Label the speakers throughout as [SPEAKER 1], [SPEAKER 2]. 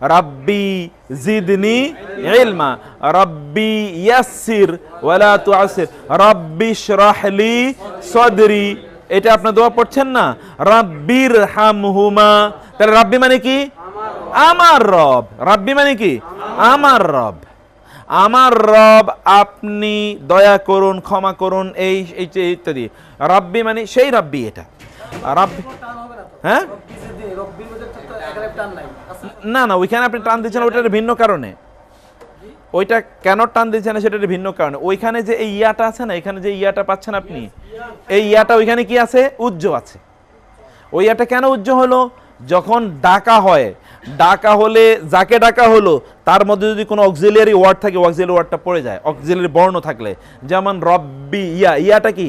[SPEAKER 1] রাব্বি জিদনি ইলমা, রাব্বি ইয়াসসির ওয়ালা তুআসির রাব্বি শরাহলি সদরি। এটা আপনি দোয়া পড়ছেন না? রাব্বির হামহুমা তাহলে রাব্বি মানে কি? আমার রব। রাব্বি মানে কি? আমার রব। আমার রব, আপনি দয়া করুন, ক্ষমা করুন, এই ইত্যাদি। রব্বি মানে সেই রব্বি এটা। রব্বি হ্যাঁ? না না, ওইখানে আপনি টান দিচ্ছেন, ওইটার ভিন্ন কারণে। ওইটা কেন টান দিচ্ছেন না, সেটার ভিন্ন কারণে। ওইখানে যে এই ইয়াটা আছে না, এখানে যে ইয়াটা পাচ্ছেন আপনি, এই ইয়াটা ওইখানে কি আছে? উজ্জ আছে। ওই ইয়াটা কেন উজ্জ হলো? যখন ডাকা হয়, ডাকা হলে যাকে ডাকা হলো, তার মধ্যে যদি কোনো অক্সিলিয়ারি ওয়ার্ড থাকে অক্সিলিয়ারি ওয়ার্ডটা পড়ে যায় অক্সিলিয়ারি বর্ণ থাকলে। যেমন রব্বি ইয়া, ইয়াটা কি?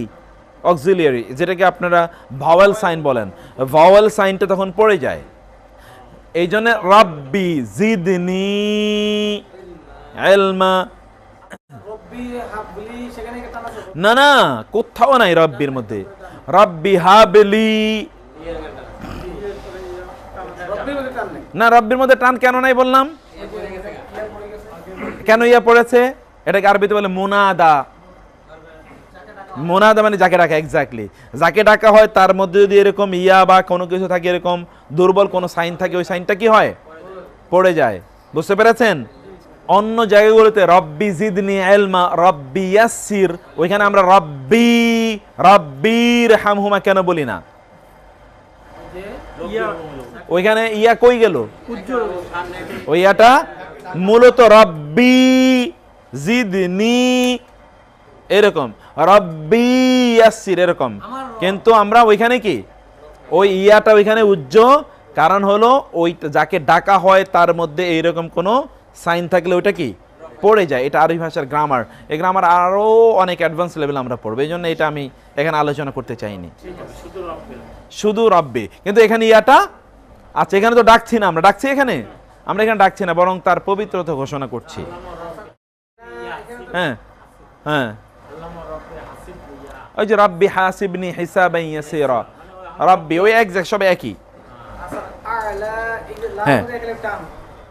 [SPEAKER 1] অক্সিলিয়ারি, যেটাকে আপনারা ভাওয়েল সাইন বলেন। ভাওয়েল সাইনটা তখন পড়ে যায়। এই জন্য রব্বি জিদনি এলমা না না, কোথাও নাই রব্বির মধ্যে। রব্বি হাবলি। না, রব্বির মধ্যে টান কেন নাই বললাম? কেন ইয়া পড়েছে? এটাকে আরবিতে বলে মুনাদা। মোনাদা মানে যাকে ডাকা এক্স্যাক্টলি যাকে ডাকা হয় তার মধ্যে যদি এরকম ইয়া বা কোনো কিছু থাকে এরকম দুর্বল কোনো সাইন থাকে ওই সাইনটা কি হয়? পড়ে যায়। বুঝতে পেরেছেন? অন্য জায়গাগুলোতে রব্বি জিদনি এলমা রব্বি ইয়াসির ওইখানে আমরা রব্বি রব্বির হামহুমা কেন বলি না? ওইখানে ইয়া কই গেল? ওই ইয়াটা মূলত রব্বি জিদনি এরকম। রব্বি ইয়াসির এরকম। কিন্তু আমরা ওইখানে কি? ওই ইয়াটা ওইখানে উজ্জ। কারণ হলো ওই যাকে ডাকা হয় তার মধ্যে এইরকম কোনো সাইন থাকলে ওইটা কি? পড়ে যায়। এটা আরবি ভাষার গ্রামার এই গ্রামার আরও অনেক অ্যাডভান্স লেভেল আমরা পড়ব। এই জন্য এটা আমি এখানে আলোচনা করতে চাইনি। শুধু রব্বি। কিন্তু এখানে ইয়াটা আচ্ছা এখানে তো ডাকছি না আমরা। ডাকছি এখানে? আমরা এখানে ডাকছি না বরং তার পবিত্রতা ঘোষণা করছি। হ্যাঁ হ্যাঁ। ওই যে রব্বি হাসিবনি হিসাবাই ইয়াসিরা। রব্বি, ওই একজ্যাক্ট সব একই। হ্যাঁ।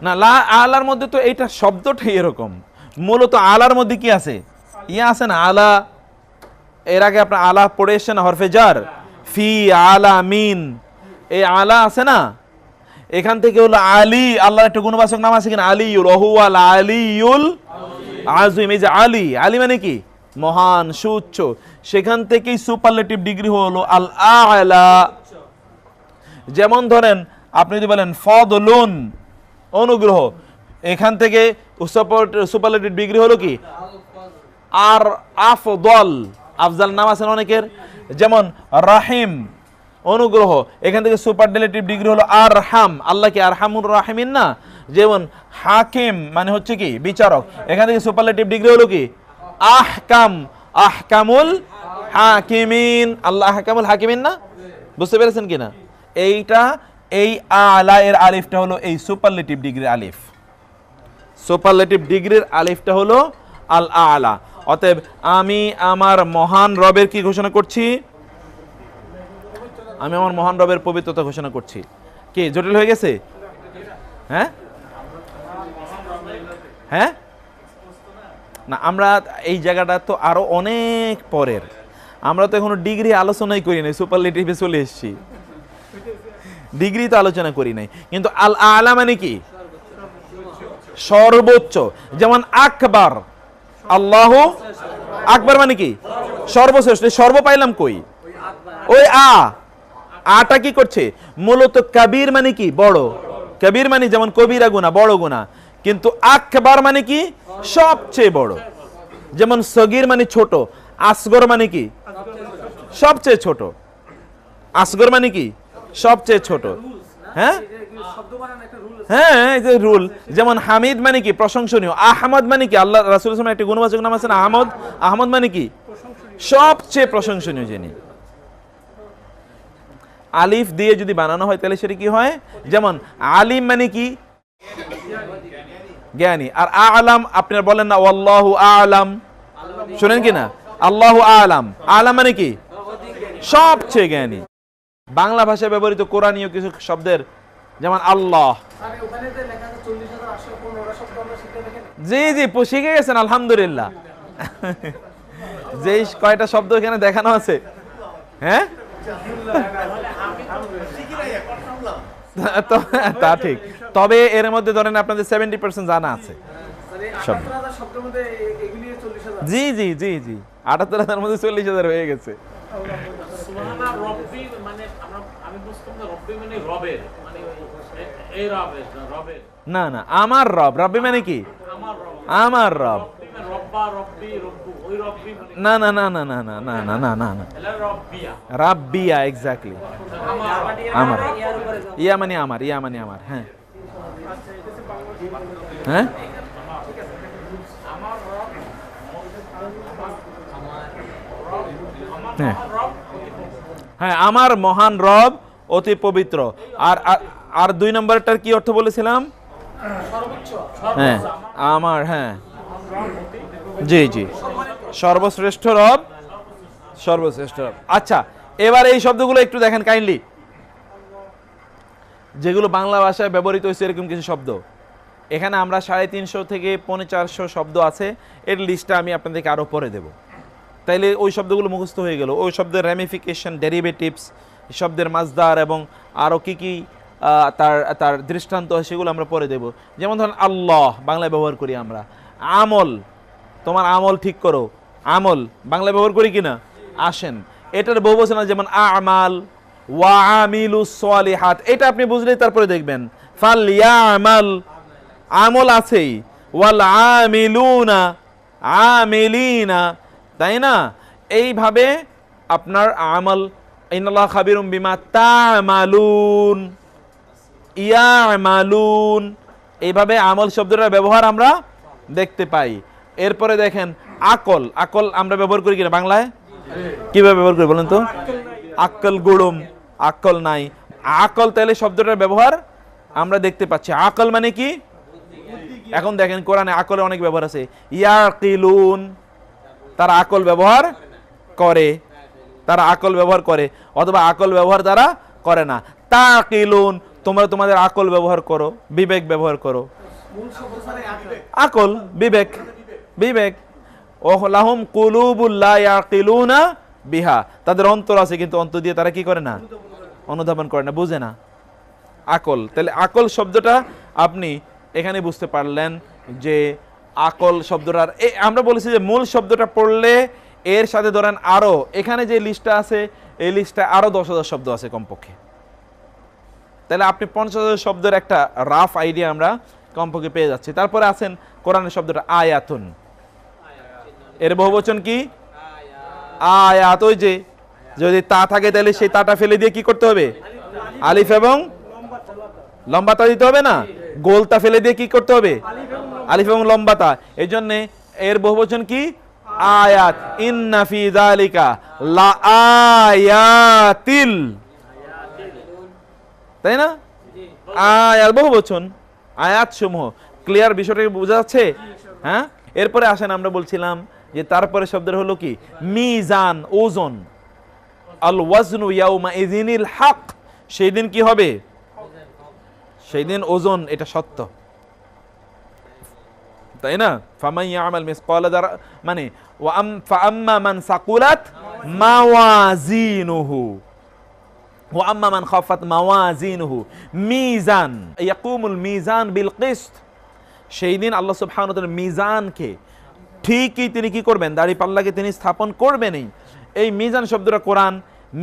[SPEAKER 1] না, লা আলার মধ্যে তো এইটা শব্দটাই এরকম। মূলত আলার মধ্যে কি আছে? ইয়া আছে না, আলা। এর আগে আপনার আলা পড়ে এসছেন হরফে জার? ফি, আলা, মিন। এই আলা আছে না? এখান থেকে হলো আলী, আল্লাহর একটা গুণবাচক নাম আছে কিনা? আলিউল, ওহু আল আলিউল আজম এই যে আলী আলী মানে কি? মহান, সুউচ্চ। সেখান থেকেই সুপারলেটিভ ডিগ্রি হলো আল আলা যেমন ধরেন, আপনি যদি বলেন, ফদলুন, অনুগ্রহ। এখান থেকে সুপারলেটিভ ডিগ্রি হলো কি? আর আফদল। আফজাল নাম আছেন অনেকের? যেমন, রাহিম, অনুগ্রহ। এখান থেকে সুপারডেলেটিভ ডিগ্রি হলো আর হাম আল্লাহ কি আর হামুর রাহিমিন না? যেমন, হাকিম মানে হচ্ছে কি? বিচারক। এখান থেকে সুপারলেটিভ ডিগ্রি হলো কি? আহকাম, আহকামুল হাকিমিন। আল্লাহ আহকামুল হাকিমিন না? বুঝতে পেরেছেন কিনা? এইটা, এই আলা এর আলিফটা হলো এই সুপারলেটিভ ডিগ্রির আলিফ। সুপারলেটিভ ডিগ্রির আলিফটা হলো আল আলা। অতএব আমি আমার মহান রবের কি ঘোষণা করছি? আমি আমার মহান রবের পবিত্রতা ঘোষণা করছি। কি, জটিল হয়ে গেছে? হ্যাঁ? হ্যাঁ? না, আমরা এই জায়গাটা তো আরও অনেক পরের। আমরা তো এখনও ডিগ্রি আলোচনাই করি নাই সুপারলেটিভে চলে এসেছি। ডিগ্রি তো আলোচনা করি নাই। কিন্তু আল আলা মানে কি? সর্বোচ্চ। যেমন আকবার, আল্লাহ আকবার মানে কি? সর্বশ্রেষ্ঠ। সর্ব পাইলাম কই? ওই আ। আটা কি করছে? মূলত কবির মানে কি? বড়। কবির মানে যেমন কবিরা গুণা, বড় গুণা। কিন্তু আকবার মানে কি? সবচেয়ে বড়। যেমন সগির মানে ছোট, আসগর মানে কি? সবচেয়ে ছোট। আসগর মানে কি? সবচেয়ে ছোট। হ্যাঁ? হ্যাঁ এই যে রুল। যেমন হামিদ মানে কি? প্রশংসনীয়। আহমদ মানে কি? আল্লাহ রাসুল ইসলামের একটি গুণবাচক নাম আছে না? আহমদ? আহমদ মানে কি? সবচেয়ে প্রশংসনীয় যিনি। আলিফ দিয়ে যদি বানানো হয়, তাহলে সেটা কি হয়? যেমন আলিম মানে কি? জ্ঞানী। আর আলাম আপনার বলেন না আল্লাহ আলাম। শুনেন কি না? আল্লাহ আলাম। আলাম মানে কি? সবচেয়ে জ্ঞানী। বাংলা ভাষায় ব্যবহৃত কোরআনীয় কিছু শব্দের যেমন আল্লাহ। জি জি শিখে গেছেন আলহামদুলিল্লাহ। যেই কয়টা শব্দ এখানে দেখানো আছে। হ্যাঁ? তা ঠিক। তবে এর মধ্যে ধরেন আপনাদের সেভেন্টি পার্সেন্ট জানা আছে
[SPEAKER 2] মানে হাজার
[SPEAKER 1] জি জি জি জি আটাত্তর হাজার মধ্যে চল্লিশ হাজার হয়ে গেছে
[SPEAKER 3] সুবহানা রব্বি মানে আমরা আমি বুঝতাম না মানে মানে
[SPEAKER 1] না না আমার রব রব্বি মানে কি
[SPEAKER 3] আমার রব
[SPEAKER 1] আমার রব
[SPEAKER 3] রব্বি মানে রব্বা রব্বি রব্বু ওই রব্বি মানে
[SPEAKER 1] না না না না না না না না না না না
[SPEAKER 3] রব্বিয়া
[SPEAKER 1] রাব্বিয়া এক্স্যাক্টলি
[SPEAKER 3] আমার
[SPEAKER 1] আমার ইয়া মানে আমার ইয়া মানে আমার হ্যাঁ হ্যাঁ? হ্যাঁ। হ্যাঁ আমার মহান রব অতি পবিত্র। আর আর- দুই নম্বরটার কি অর্থ বলেছিলাম? হ্যাঁ আমার হ্যাঁ। জি জি। সর্বশ্রেষ্ঠ রব সর্বশ্রেষ্ঠ রব। আচ্ছা এবার এই শব্দগুলো একটু দেখেন কাইন্ডলি যেগুলো বাংলা ভাষায় ব্যবহৃত হয়েছে এরকম কিছু শব্দ। এখানে আমরা সাড়ে তিনশো থেকে পৌনে চারশো শব্দ আছে। এর লিস্টটা আমি আপনাদেরকে আরও পরে দেব। তাইলে ওই শব্দগুলো মুখস্থ হয়ে গেল। ওই শব্দের র্যামিফিকেশন ডেরিভেটিভস শব্দের মাজদার এবং আরও কী কী তার তার দৃষ্টান্ত সেগুলো আমরা পরে দেব। যেমন ধরেন, আল্লাহ, বাংলায় ব্যবহার করি আমরা। আমল, তোমার আমল ঠিক করো। আমল, বাংলায় ব্যবহার করি কি না আসেন। এটার বহু আছে, যেমন, আমাল ওয়া আমিলু সালিহাত। এটা আপনি বুঝলেই তারপরে দেখবেন। ফাল ইয়ামাল আমল আছেই। ওয়াল আমিলুনা, আমিলিনা, তাই না? এইভাবে আপনার আমল, ইন্নাল্লাহ খাবিরুম বিমা তামালুন, ইয়ামালুন, এইভাবে আমল শব্দটার ব্যবহার আমরা দেখতে পাই। এরপরে দেখেন, আকল আকল আমরা ব্যবহার করি কিনা বাংলায়? কীভাবে ব্যবহার করি বলেন তো? আকল গুড়ুম, আকল নাই। আকল তাহলে শব্দটার ব্যবহার আমরা দেখতে পাচ্ছি। আকল মানে কি? এখন দেখেন কোরআনে আকলে অনেক ব্যবহার আছে। ইয়াকিলুন, তারা আকল ব্যবহার করে। তারা আকল ব্যবহার করে, অথবা আকল ব্যবহার তারা করে না। তাকিলুন, তোমরা তোমাদের আকল ব্যবহার করো, বিবেক ব্যবহার করো। আকল, বিবেক বিবেক। ও লাহুম কুলুবুল্লাহ ইয়াকিলুনা বিহা। তাদের অন্তর আছে, কিন্তু অন্তর দিয়ে তারা কি করে না? অনুধাবন করে না, বুঝে না। আকল, তাহলে আকল শব্দটা আপনি এখানে বুঝতে পারলেন যে আকল শব্দটার, এ, আমরা বলেছি যে মূল শব্দটা পড়লে এর সাথে ধরেন আরও, এখানে যে লিস্টটা আছে, এই লিস্টে আরও দশ হাজার শব্দ আছে কমপক্ষে। তাহলে আপনি পঞ্চাশ হাজার শব্দের একটা রাফ আইডিয়া আমরা কমপক্ষে পেয়ে যাচ্ছি। তারপরে আছেন কোরআনের শব্দটা আয়াতুন। এর বহুবচন কি? আয়াত, ওই যে, যদি তা থাকে তাহলে সেই তাটা ফেলে দিয়ে কি করতে হবে? আলিফ এবং লম্বাতা দিতে হবে না? গোলতা ফেলে দিয়ে কি করতে হবে? আলিফ এবং লম্বাতা এই জন্যে এর বহুবচন কি? আয়াত। ইন্না ফি লা আয়াতিল তাই না? আয়াত বহু বচন আয়াত সমূহ ক্লিয়ার বিষয়টা কি বোঝা যাচ্ছে? হ্যাঁ? এরপরে আসেন আমরা বলছিলাম যে তারপরে শব্দের হলো কি? মিজান, ওজন। আল ওয়াজনু ইয়াউমা ইযিনিল হক। সেই দিন কি হবে? সেই দিন ওজন, এটা সত্য। তাই না? ফামাইয়া আমাল মিস কলা দ্বারা মানে ওয়াম ফাম্মা মান সাকুলাত মাওয়াজিনুহু। ওয়াম্মা মান খাফাত মাওয়াজিনুহু। মিজান, ইয়াকুমুল মিজান বিল কিস্ত। সেই দিন আল্লাহ সুবহানাহু ওয়া মিজানকে ঠিকই তিনি কি করবেন? দাড়ি পাল্লাকে তিনি স্থাপন করবেনই। এই মিজান শব্দটা কোরআন,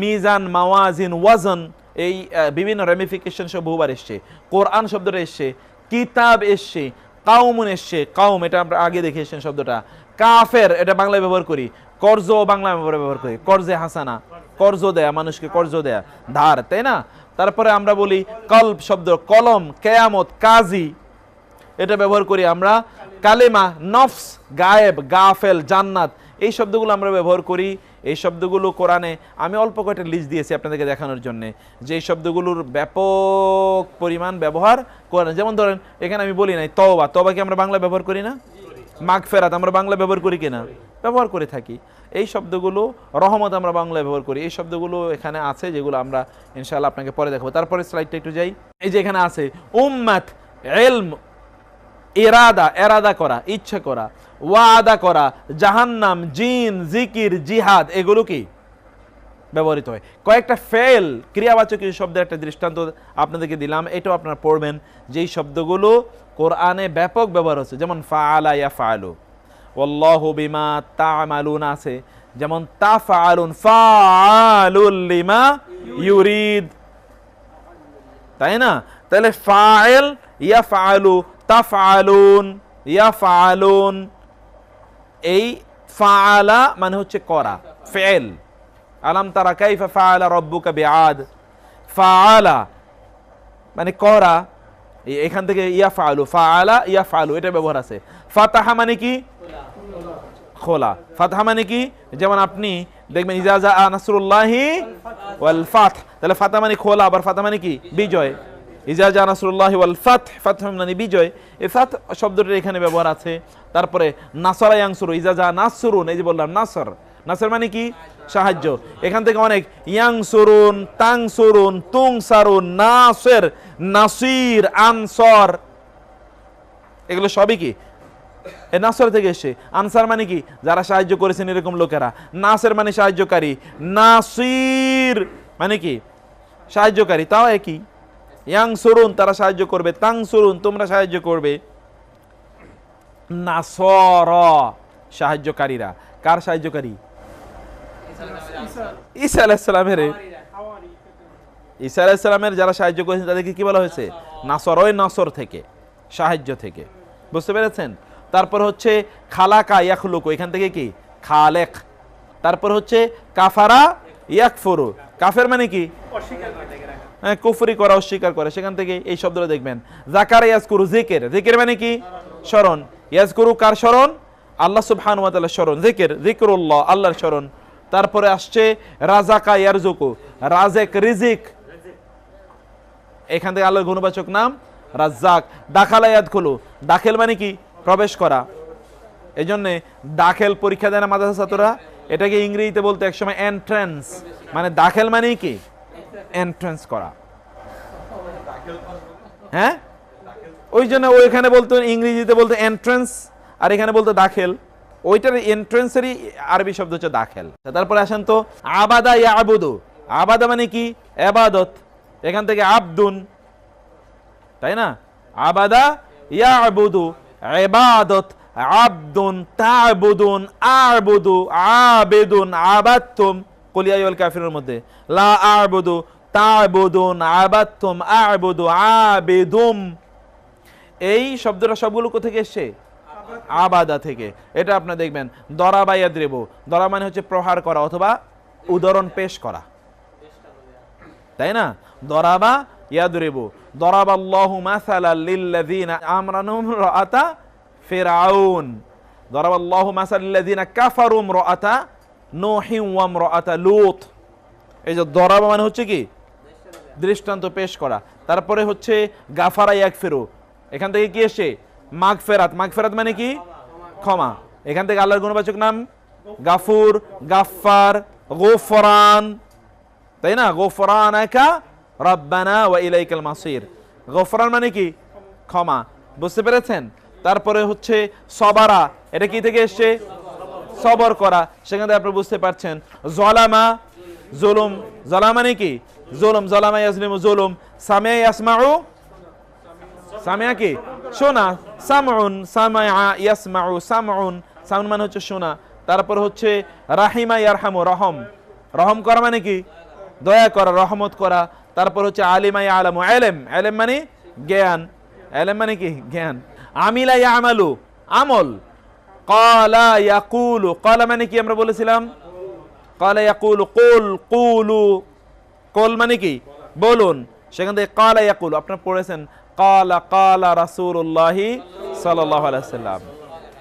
[SPEAKER 1] মিজান মাওয়াজিন, ওয়াজন। এই বিভিন্ন রেমিফিকেশন সব বহুবার এসছে। কোরআন শব্দটা এসছে, কিতাব এসছে, কাউমুন এসছে। কাউম, এটা আমরা আগে দেখে এসছেন শব্দটা। কাফের, এটা বাংলায় ব্যবহার করি। কর্জ বাংলা ব্যবহার করি। কর্জে হাসানা, কর্জ দেয়া, মানুষকে কর্জ দেয়া, ধার, তাই না? তারপরে আমরা বলি কল্প শব্দ, কলম, কেয়ামত, কাজী। এটা ব্যবহার করি আমরা কালেমা, নফস, গায়েব, গাফেল, জান্নাত। এই শব্দগুলো আমরা ব্যবহার করি এই শব্দগুলো কোরআনে আমি অল্প কয়েকটা লিস্ট দিয়েছি আপনাদেরকে দেখানোর জন্য। যে এই শব্দগুলোর ব্যাপক পরিমাণ ব্যবহার করেন যেমন ধরেন, এখানে আমি বলি নাই, তওবা। তওবা কি আমরা বাংলা ব্যবহার করি না? মাগ ফেরাত আমরা বাংলা ব্যবহার করি কিনা? ব্যবহার করে থাকি। এই শব্দগুলো রহমত আমরা বাংলায় ব্যবহার করি। এই শব্দগুলো এখানে আছে, যেগুলো আমরা ইনশাআল্লাহ আপনাকে পরে দেখাবো। তারপরে স্লাইডটা একটু যাই। এই যে এখানে আছে, উম্মাত এলম ইরাদা, এরাদা করা, ইচ্ছা করা, ওয়াদা করা, জাহান্নাম, জিন, জিকির, জিহাদ, এগুলো কি? ব্যবহৃত হয়। কয়েকটা ফেল, ক্রিয়াবাচক শব্দের একটা দৃষ্টান্ত আপনাদেরকে দিলাম, এটাও আপনারা পড়বেন, যেই শব্দগুলো কোরআনে ব্যাপক ব্যবহার হচ্ছে, যেমন ফাআলা ইয়া ফাআলু, ওয়াল্লাহু বিমা তা'মালুন আছে, যেমন তাফআলুন ফাআলুল লিমা ইউরিদ। তাই না? তাহলে ফাইল ইয়াফআলু তাফআলুন, ইয়াফআলুন, এই ফাআলা মানে হচ্ছে করা, ফেল। আলাম তারা কাইফা ফাআলা রব্বুকা বিআদ। ফাআলা মানে করা এখান থেকে ইয়াফআলু, ফাআলা, ইয়াফআলু এটা ব্যবহার আছে। ফাতাহা মানে কি? খোলা। ফাতহা মানে কি? যেমন আপনি দেখবেন ইজাজা নাসরুল্লাহি ওয়াল ফাত তাহলে ফাতা মানে খোলা, আবার ফাতা মানে কি? বিজয়। ইজাজা নাসরুল্লাহি ওয়াল ফাত ফাত মানে বিজয়। এই ফাত শব্দটির এখানে ব্যবহার আছে। তারপরে নাসরা ইয়াংসুরু ইজাজা নাসরুন, এই যে বললাম, নাসর। নাসর মানে কি? সাহায্য। এখান থেকে অনেক ইয়াংসুরুন, তাংসুরুন, তুংসারুন, নাসের, নাসির, আনসর। এগুলো সবই কি? এ নাসর থেকে এসে। আনসার মানে কি? যারা সাহায্য করেছেন এরকম লোকেরা। নাসের মানে সাহায্যকারী। নাসির মানে কি? সাহায্যকারী। তাও একই। ইয়াং সরুন তারা সাহায্য করবে। তাং সরুন তোমরা সাহায্য করবে। নাসর, সাহায্যকারীরা। কার সাহায্যকারী? ঈসা আলাইসালামের ঈসা আলাইসালামের যারা সাহায্য করেছেন তাদেরকে কি বলা হয়েছে? নাসর, ওই নাসর থেকে, সাহায্য থেকে। বুঝতে পেরেছেন? তারপর হচ্ছে খালাকা ইয়াখলুকু, এখান থেকে কি? খালেক। তারপর হচ্ছে কাফারা ইয়াকফুরু। কাফের মানে কি? কুফরি করা অস্বীকার করে। সেখান থেকে এই শব্দটা দেখবেন। জাকার ইয়াজকুরু জিকের জিকের মানে কি? স্মরণ। ইয়াজকুরু কার স্মরণ? আল্লাহ সুবহান ওয়া তাআলার স্মরণ। জিকির জিকরুল্লাহ আল্লাহর স্মরণ। তারপরে আসছে রাজাকা ইয়ারজুকু রাজেক রিজিক। এখান থেকে আল্লাহর গুণবাচক নাম রাজ্জাক। দাখালা ইয়াদখুলু। দাখিল মানে কি? প্রবেশ করা। এই জন্যে দাখেল পরীক্ষা দেয় না মাদ্রাসা ছাত্ররা। এটাকে ইংরেজিতে বলতে একসময় এন্ট্রান্স মানে দাখেল মানেই কি? এন্ট্রান্স করা। হ্যাঁ? ওই জন্য ওইখানে বলতো, ইংরেজিতে বলতো এন্ট্রান্স আর এখানে বলতো দাখেল। ওইটার এন্ট্রান্সেরই আরবি শব্দ হচ্ছে দাখেল। তারপরে আসেন তো, আবাদা ইয়া আবুদু আবাদা মানে কি? এবাদত। এখান থেকে আবদুন। তাই না? আবাদা ইয়া আবুদু ইবাদত আবদুন, তা'বুদুন, আ'বুদু, আবেদুন, আবাদতুম। কুল আইয়ুহাল কাফিরুনের মধ্যে, লা আ'বুদু তা'বুদুন আবাদতুম আ'বুদু আবেদুম। এই শব্দটা সবগুলো কোথা থেকে এসছে? আবাদা থেকে। এটা আপনার দেখবেন, দরা বা ইয়াদ্রিব। দরা মানে হচ্ছে প্রহার করা অথবা উদাহরণ পেশ করা। তাই না? দরাবা ইয়াদরিবু। দরাবা আল্লাহু মাসালাল লিল্লাযিনা আমরানুম রাআতা ফিরআউন দরাবা আল্লাহু মাসালাল লিল্লাযিনা কাফারু রাআতা নূহি ওয়া রাআতা লূত। এই যে দরাবা মানে হচ্ছে কি? দৃষ্টান্ত পেশ করা। তারপরে হচ্ছে গাফারা ইয়াকফিরু এখান থেকে কি এসে? মাগফেরাত। মাগফেরাত মানে কি? ক্ষমা। এখান থেকে আল্লাহর গুণবাচক নাম? গাফুর গাফার গোফরান। তাই না? গোফরানাকা রব্বানা ওয়া ইলাইকাল মাসির। গোফরান মানে কি? ক্ষমা। বুঝতে পেরেছেন? তারপরে হচ্ছে সবারা। এটা কি থেকে এসছে? সবর করা, সেখান আপনি বুঝতে পারছেন, জলামা, জুলুম, জলামা মানে কি? জুলুম, জলামা ইয়াজলিমু জুলুম। সামিয়া ইয়াসমাউ? সামিয়া কি? শোনা। সামউন, সামায়া ইয়াসমাউ, সামউন। সামউন মানে হচ্ছে শোনা। তারপর হচ্ছে রাহিমা ইয়ারহামু, রহম। রহম করা মানে কি? দয়া করা, রহমত করা। তারপর হচ্ছে আলিমা ইয়ালামু, এলেম। এলেম মানে জ্ঞান। এলেম মানে কি? জ্ঞান। আমিলা ইয়ামালু, আমল। কালা ইয়াকুলু, কালা মানে কি আমরা বলেছিলাম? কালা ইয়াকুলু, কুল, কুলু। কল মানে কি? বলুন। সেখান থেকে কালা ইয়াকুল, আপনারা পড়েছেন, কালা কালা রাসূলুল্লাহি সাল্লাল্লাহু আলাইহি সাল্লাম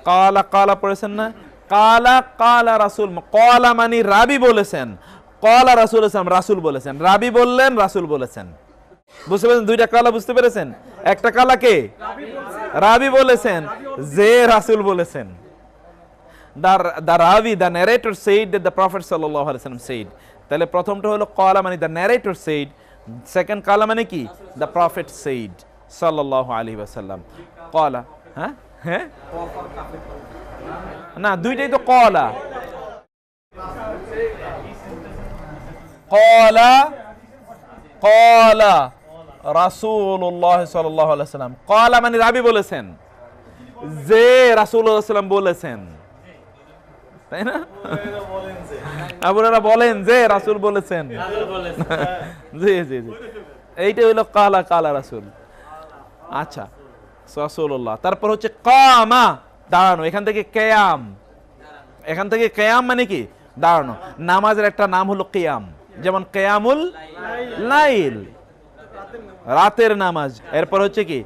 [SPEAKER 1] কালা কালা পড়েছেন না? কালা কালা রাসূল, কালা মানে রাবি বলেছেন। কালা রাসূল ইসলাম রাসূল বলেছেন। রাবি বললেন, রাসূল বলেছেন। বুঝতে পেরেছেন? দুইটা কালা বুঝতে পেরেছেন? একটা কালা কে? রাবি বলেছেন। যে রাসুল বলেছেন। The, the ravi the narrator said that the prophet wasallam said তাহলে প্রথমটা হলো কলা মানে the narrator said সেকেন্ড কালা মানে কি the prophet said sallallahu alaihi wasallam কলা হ্যাঁ হ্যাঁ না দুইটাই তো কলা কলা কলা রাসূলুল্লাহ সাল্লাল্লাহু আলাইহি সাল্লাম কলা মানে রাবি বলেছেন যে রাসূলুল্লাহ সাল্লাম বলেছেন তাই না? আপনারা বলেন যে। রাসূল বলেছেন। জি জি জি। এইটা হইল কালা কালা রাসূল। আচ্ছা রাসূলুল্লাহ। তারপর হচ্ছে কামা দাঁড়ানো। এখান থেকে কেয়াম। এখান থেকে কেয়াম মানে কি? দাঁড়ানো। নামাজের একটা নাম হলো কেয়াম। যেমন কেয়ামুল লাইল। রাতের নামাজ। এরপর হচ্ছে কি?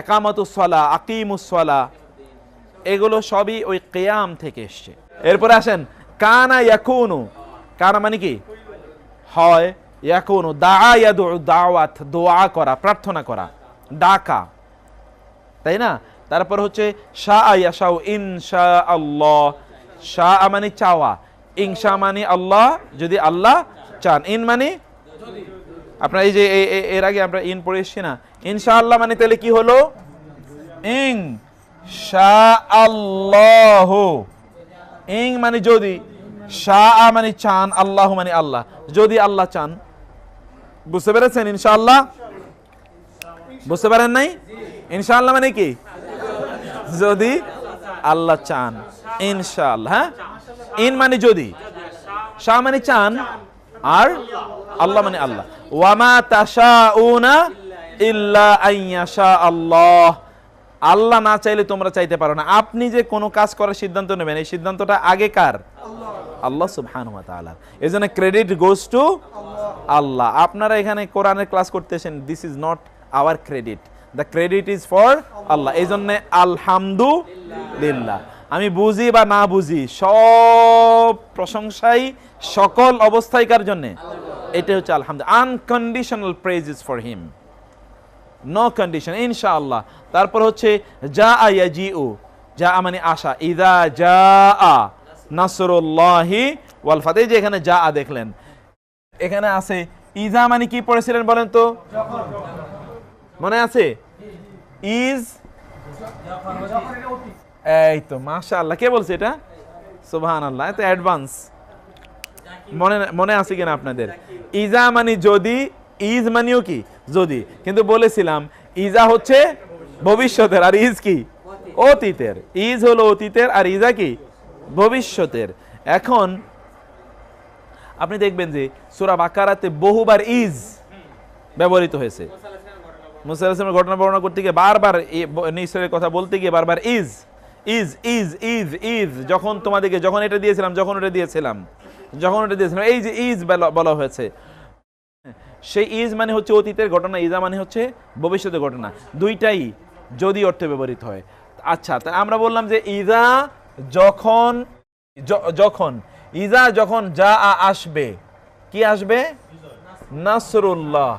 [SPEAKER 1] একামাতুসলা আকিমুসলা এগুলো সবই ওই কেয়াম থেকে এসছে। এরপরে আসেন, কানা ইয়াকুনু। কানা মানে কি? হয় ইয়াকুনু। দা ইয়াদু দাওয়াত, দোয়া করা, প্রার্থনা করা। ডাকা। তাই না? তারপর হচ্ছে শাহ ইয়াশাউ ইনশা আল্লাহ শাহ মানে চাওয়া। ইনশা মানে আল্লাহ, যদি আল্লাহ চান। ইন মানে? আপনার এই যে এর আগে আমরা ইন পড়ে এসছি না। ইনশাআল্লাহ মানে তাহলে কি হলো? ইং শা আল্লাহ ইং মানে যদি শাহ মানে চান, আল্লাহ মানে আল্লাহ। যদি আল্লাহ চান, বুঝতে পেরেছেন ইনশাআল্লাহ? বুঝতে পারেন নাই? ইনশাআল্লাহ মানে কি? যদি আল্লাহ চান, ইনশাআল্লাহ হ্যাঁ? ইন মানে যদি শাহ মানে চান, আর আল্লাহ মানে আল্লাহ। ওয়ামা তাশাউনা ইল্লা আইয়াশা আল্লাহ। আল্লাহ না চাইলে তোমরা চাইতে পারো না। আপনি যে কোনো কাজ করার সিদ্ধান্ত নেবেন এই সিদ্ধান্তটা আগে কার? আল্লাহ। সুবহানাহু ওয়া তাআলা। এজন্য ক্রেডিট গোস টু আল্লাহ। আপনারা এখানে কোরআনের ক্লাস করতেছেন this is not our credit the credit is for Allah. এই জন্য আলহামদুলিল্লাহ। আমি বুঝি বা না বুঝি সব প্রশংসাই সকল অবস্থায় কার জন্যে? এটা হচ্ছে আলহামদুলিল্লাহ। Unconditional praise is for him no condition ইনশাআল্লাহ তারপর হচ্ছে যা আয়া জি ও যা মানে আশা। ইদা যা আ নাসরুল্লাহি ওয়াল ফাতে যে এখানে যা আ দেখলেন। এখানে আছে, ইজা মানে কি পড়েছিলেন বলেন তো? মনে আছে? ইজ এই তো, মাশাআল্লাহ। কে বলছে এটা? সুবহানাল্লাহ, এত অ্যাডভান্স। মনে মনে আছে কিনা আপনাদের? ইজা মানে যদি ইজ মানেও কি? যদি। কিন্তু বলেছিলাম, ইজা হচ্ছে ভবিষ্যতের, আর ইজ কি? অতীতের। ইজ হলো অতীতের, আর ইজা কি? ভবিষ্যতের। এখন আপনি দেখবেন যে সূরা বাকারাতে বহুবার ইজ ব্যবহৃত হয়েছে। মুসা ঘটনা বর্ণনা করতে গিয়ে বারবার নিশ্চয়ের কথা বলতে গিয়ে বারবার is is is is is, যখন তোমাদেরকে যখন এটা দিয়েছিলাম, যখন ওটা দিয়েছিলাম, যখন ওটা দিয়েছিলাম, এই যে ইজ বলা হয়েছে। সেই ইজ মানে হচ্ছে অতীতের ঘটনা, ইজা মানে হচ্ছে ভবিষ্যতের ঘটনা। দুইটাই যদি অর্থে ব্যবহৃত হয়। আচ্ছা তা আমরা বললাম যে ইজা যখন যখন, ইজা যখন যা আসবে, কি আসবে? নাসরুল্লাহ।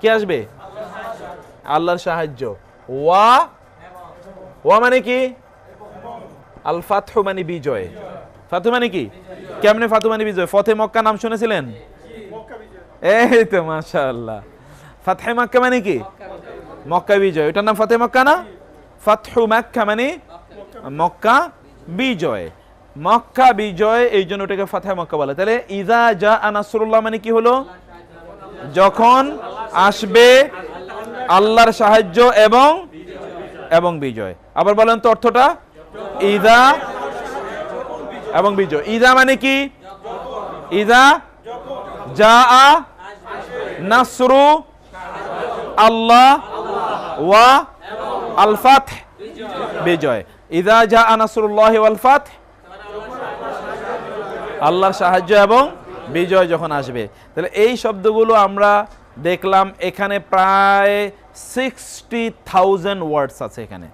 [SPEAKER 1] কি আসবে? আল্লাহর সাহায্য। ওয়া ওয়া মানে কি? আল ফাতহু মানে বিজয়। ফাতহু মানে কি? কেমনে ফাতহু মানে বিজয়? ফতে মক্কা নাম শুনেছিলেন? এই তো মাশাআল্লাহ। ফাতহে মক্কা মানে কি? মক্কা বিজয়। এটার নাম ফাতে মক্কা না? ফাতহু মক্কা মানে মক্কা বিজয়। মক্কা বিজয়, এই জন্য ওটাকে ফাতহে মক্কা বলে। তাহলে ইজা যা আনাসরুল্লাহ মানে কি হলো? যখন আসবে আল্লাহর সাহায্য এবং এবং বিজয়। আবার বলেন তো অর্থটা? ইদা এবং বিজয়। ইদা মানে কি? ইদা যা আ নাসরু আল্লাহ ওয়া আল ফাত বিজয়। ইদা যা আ নাসরুল্লাহ ওয়াল ফাত আল্লাহর সাহায্য এবং বিজয় যখন আসবে। তাহলে এই শব্দগুলো আমরা দেখলাম এখানে প্রায় সিক্সটি থাউজেন্ড ওয়ার্ডস আছে এখানে।